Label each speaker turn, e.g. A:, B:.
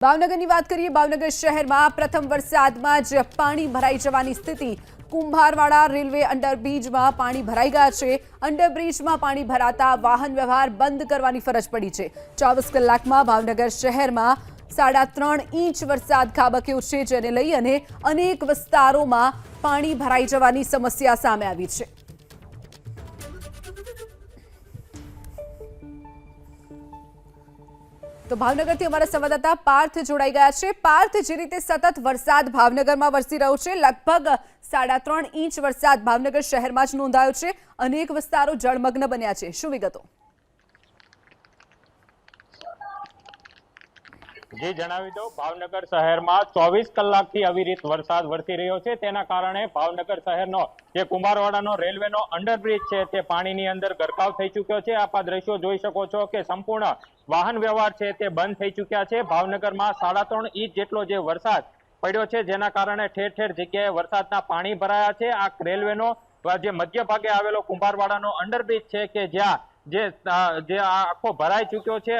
A: ભાવનગરની વાત કરીએ, ભાવનગર શહેરમાં પ્રથમ વરસાદમાં જ પાણી ભરાઈ જવાની સ્થિતિ. કુંભારવાડા રેલવે અંડરબ્રિજમાં પાણી ભરાઈ ગયા છે. અંડરબ્રિજમાં પાણી ભરાતા વાહન વ્યવહાર બંધ કરવાની ફરજ પડી છે. ચોવીસ કલાકમાં ભાવનગર શહેરમાં સાડા ત્રણ ઇંચ વરસાદ ખાબક્યો છે, જેને લઈ અને અનેક વિસ્તારોમાં પાણી ભરાઈ જવાની સમસ્યા સામે આવી છે. તો ભાવનગરથી અમારા સંવાદદાતા પાર્થ જોડાઈ ગયા છે. પાર્થ, જે રીતે સતત વરસાદ ભાવનગરમાં વરસી રહ્યો છે, લગભગ સાડા ત્રણ ઇંચ વરસાદ ભાવનગર શહેરમાં જ નોંધાયો છે. અનેક વિસ્તારો જળમગ્ન બન્યા છે. શું વિગતો?
B: જે જણાવી દઉં, ભાવનગર શહેરમાં ચોવીસ કલાકથી અવિરત વરસાદ વરસી રહ્યો છે. તેના કારણે ભાવનગર શહેરનો જે કુંભારવાડાનો રેલવેનો અંડરબ્રિજ છે તે પાણીની અંદર ગરકાવ થઈ ચૂક્યો છે. આપ દ્રશ્યો જોઈ શકો છો કે સંપૂર્ણ વાહન વ્યવહાર છે તે બંધ થઈ ચૂક્યા છે. ભાવનગરમાં સાડા ત્રણ ઇંચ જેટલો જે વરસાદ પડ્યો છે, જેના કારણે ઠેર ઠેર જગ્યાએ વરસાદના પાણી ભરાયા છે. આ રેલવેનો જે મધ્ય ભાગે આવેલો કુંભારવાડાનો અંડરબ્રિજ છે કે જ્યાં જે આખો ભરાઈ ચૂક્યો છે.